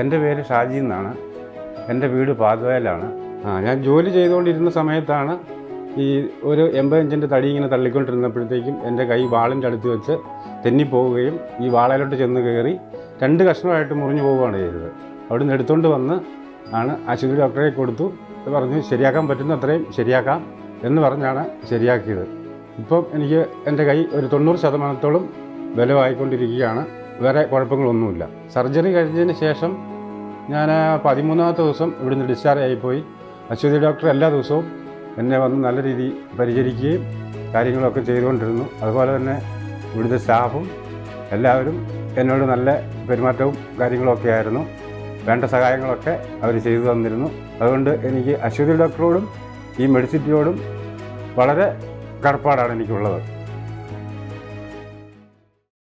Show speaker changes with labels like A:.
A: എന്റെ പേര് ഷാജി എന്നാണ്. എന്റെ വീട് പാതുവയിലാണ് ആ ഞാൻ ജോലി ചെയ്തുകൊണ്ടിരുന്ന സമയത്താണ് ഈ ഒരു എൺപത് ഇഞ്ചിന്റെ തടി ഇങ്ങനെ തള്ളിക്കൊണ്ടിരുന്നപ്പോഴത്തേക്കും എന്റെ കൈ വാളിന്റെ അടുത്ത് വെച്ച് തെന്നിപ്പോവുകയും ഈ വാളയിലോട്ട് ചെന്ന് കയറി രണ്ട് കഷ്ണമായിട്ട് മുറിഞ്ഞു പോവുകയാണ് ചെയ്തത്. അവിടെ നിന്ന് എടുത്തുകൊണ്ട് വന്ന് ആണ് ആശുപത്രി ഡോക്ടറെ കൊടുത്തു. പറഞ്ഞു ശരിയാക്കാൻ പറ്റുന്ന അത്രയും ശരിയാക്കാം എന്ന് പറഞ്ഞാണ് ശരിയാക്കിയത്. ഇപ്പം എനിക്ക് എന്റെ കൈ ഒരു തൊണ്ണൂറ് ശതമാനത്തോളം ബലമായിക്കൊണ്ടിരിക്കുകയാണ്. വേറെ കുഴപ്പങ്ങളൊന്നുമില്ല. സർജറി കഴിഞ്ഞതിന് ശേഷം ഞാൻ പതിമൂന്നാമത്തെ ദിവസം ഇവിടുന്ന് ഡിസ്ചാർജ് ആയിപ്പോയി. അശ്വതി ഡോക്ടർ എല്ലാ ദിവസവും എന്നെ വന്ന് നല്ല രീതിയിൽ പരിചരിക്കുകയും കാര്യങ്ങളൊക്കെ ചെയ്തുകൊണ്ടിരുന്നു. അതുപോലെ തന്നെ ഇവിടുത്തെ സ്റ്റാഫും എല്ലാവരും എന്നോട് നല്ല പെരുമാറ്റവും കാര്യങ്ങളൊക്കെ ആയിരുന്നു. വേണ്ട സഹായങ്ങളൊക്കെ അവർ ചെയ്തു തന്നിരുന്നു. അതുകൊണ്ട് എനിക്ക് അശ്വതി ഡോക്ടറോടും ഈ മെഡിസിറ്റിയോടും വളരെ കടപ്പാടാണ് എനിക്കുള്ളത്.